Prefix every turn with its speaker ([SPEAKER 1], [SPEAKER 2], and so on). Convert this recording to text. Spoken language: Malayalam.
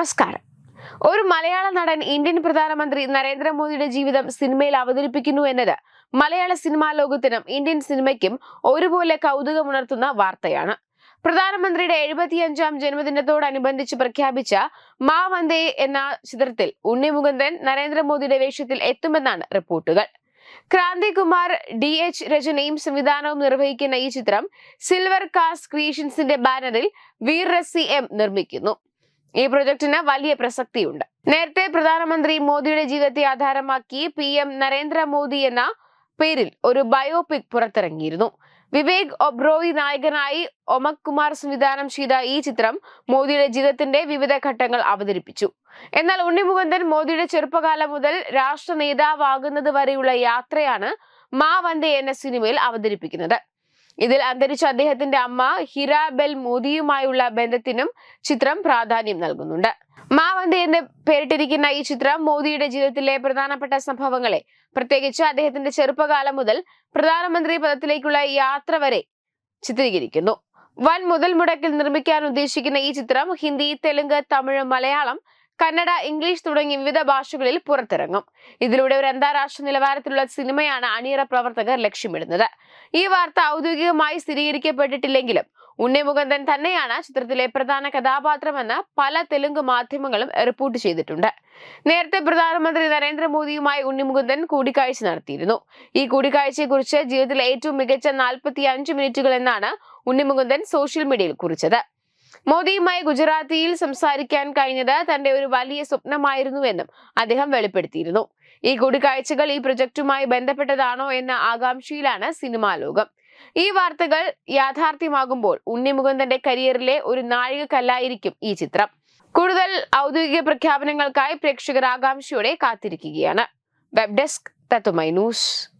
[SPEAKER 1] നമസ്കാരം. ഒരു മലയാള നടൻ ഇന്ത്യൻ പ്രധാനമന്ത്രി നരേന്ദ്രമോദിയുടെ ജീവിതം സിനിമയിൽ അവതരിപ്പിക്കുന്നു എന്നത് മലയാള സിനിമാ ലോകത്തിനും ഇന്ത്യൻ സിനിമയ്ക്കും ഒരുപോലെ കൗതുകമുണർത്തുന്ന വാർത്തയാണ്. പ്രധാനമന്ത്രിയുടെ എഴുപത്തിയഞ്ചാം ജന്മദിനത്തോടനുബന്ധിച്ച് പ്രഖ്യാപിച്ച മാ വന്ദേ എന്ന ചിത്രത്തിൽ ഉണ്ണി മുകുന്ദൻ നരേന്ദ്രമോദിയുടെ വേഷത്തിൽ എത്തുമെന്നാണ് റിപ്പോർട്ടുകൾ. ക്രാന്തികുമാർ ഡി എച്ച് രചനയും സംവിധാനവും നിർവഹിക്കുന്ന ഈ ചിത്രം സിൽവർ കാസ് ക്രിയേഷൻസിന്റെ ബാനറിൽ വീർ റസി എം നിർമ്മിക്കുന്നു. ഈ പ്രൊജക്ടിന് വലിയ പ്രസക്തിയുണ്ട്. നേരത്തെ പ്രധാനമന്ത്രി മോദിയുടെ ജീവിതത്തെ ആധാരമാക്കി പി എം നരേന്ദ്രമോദി എന്ന പേരിൽ ഒരു ബയോപിക് പുറത്തിറങ്ങിയിരുന്നു. വിവേക് ഒബ്രോയി നായകനായി ഒമക് കുമാർ സംവിധാനം ചെയ്ത ഈ ചിത്രം മോദിയുടെ ജീവിതത്തിന്റെ വിവിധ ഘട്ടങ്ങൾ അവതരിപ്പിച്ചു. എന്നാൽ ഉണ്ണിമുകുന്ദൻ മോദിയുടെ ചെറുപ്പകാലം മുതൽ രാഷ്ട്ര നേതാവാകുന്നത് വരെയുള്ള യാത്രയാണ് മാ വന്ദേ എന്ന സിനിമയിൽ അവതരിപ്പിക്കുന്നത്. ഇതിൽ അന്തരിച്ച അദ്ദേഹത്തിന്റെ അമ്മ ഹിരാബെൽ മോദിയുമായുള്ള ബന്ധത്തിനും ചിത്രം പ്രാധാന്യം നൽകുന്നുണ്ട്. മാവന്തി എന്ന് പേരിട്ടിരിക്കുന്ന ഈ ചിത്രം മോദിയുടെ ജീവിതത്തിലെ പ്രധാനപ്പെട്ട സംഭവങ്ങളെ പ്രത്യേകിച്ച് അദ്ദേഹത്തിന്റെ ചെറുപ്പകാലം മുതൽ പ്രധാനമന്ത്രി പദത്തിലേക്കുള്ള യാത്ര വരെ ചിത്രീകരിക്കുന്നു. വൻ മുതൽ മുടക്കിൽ നിർമ്മിക്കാൻ ഉദ്ദേശിക്കുന്ന ഈ ചിത്രം ഹിന്ദി തെലുങ്ക് തമിഴ് മലയാളം കന്നഡ ഇംഗ്ലീഷ് തുടങ്ങി വിവിധ ഭാഷകളിൽ പുറത്തിറങ്ങും. ഇതിലൂടെ ഒരു അന്താരാഷ്ട്ര നിലവാരത്തിലുള്ള സിനിമയാണ് അണിയറ പ്രവർത്തകർ ലക്ഷ്യമിടുന്നത്. ഈ വാർത്ത ഔദ്യോഗികമായി സ്ഥിരീകരിക്കപ്പെട്ടിട്ടില്ലെങ്കിലും ഉണ്ണി മുകുന്ദൻ തന്നെയാണ് ചിത്രത്തിലെ പ്രധാന കഥാപാത്രമെന്ന് പല തെലുങ്ക് മാധ്യമങ്ങളും റിപ്പോർട്ട് ചെയ്തിട്ടുണ്ട്. നേരത്തെ പ്രധാനമന്ത്രി നരേന്ദ്രമോദിയുമായി ഉണ്ണി മുകുന്ദൻ കൂടിക്കാഴ്ച നടത്തിയിരുന്നു. ഈ കൂടിക്കാഴ്ചയെക്കുറിച്ച് ജീവിതത്തിലെ ഏറ്റവും മികച്ച നാൽപ്പത്തി അഞ്ച് മിനിറ്റുകൾ എന്നാണ് ഉണ്ണിമുകുന്ദൻ സോഷ്യൽ മീഡിയയിൽ കുറിച്ചത്. മോദിയുമായി ഗുജറാത്തിയിൽ സംസാരിക്കാൻ കഴിഞ്ഞത് തന്റെ ഒരു വലിയ സ്വപ്നമായിരുന്നുവെന്നും അദ്ദേഹം വെളിപ്പെടുത്തിയിരുന്നു. ഈ കൂടിക്കാഴ്ചകൾ ഈ പ്രൊജക്ടുമായി ബന്ധപ്പെട്ടതാണോ എന്ന ആകാംക്ഷയിലാണ് സിനിമാ ലോകം. ഈ വാർത്തകൾ യാഥാർത്ഥ്യമാകുമ്പോൾ ഉണ്ണിമുകുന്ദന്റെ കരിയറിലെ ഒരു നാഴികക്കല്ലായിരിക്കും ഈ ചിത്രം. കൂടുതൽ ഔദ്യോഗിക പ്രഖ്യാപനങ്ങൾക്കായി പ്രേക്ഷകർ ആകാംക്ഷയോടെ കാത്തിരിക്കുകയാണ്. വെബ് ഡെസ്ക് തത്തുമൈ ന്യൂസ്.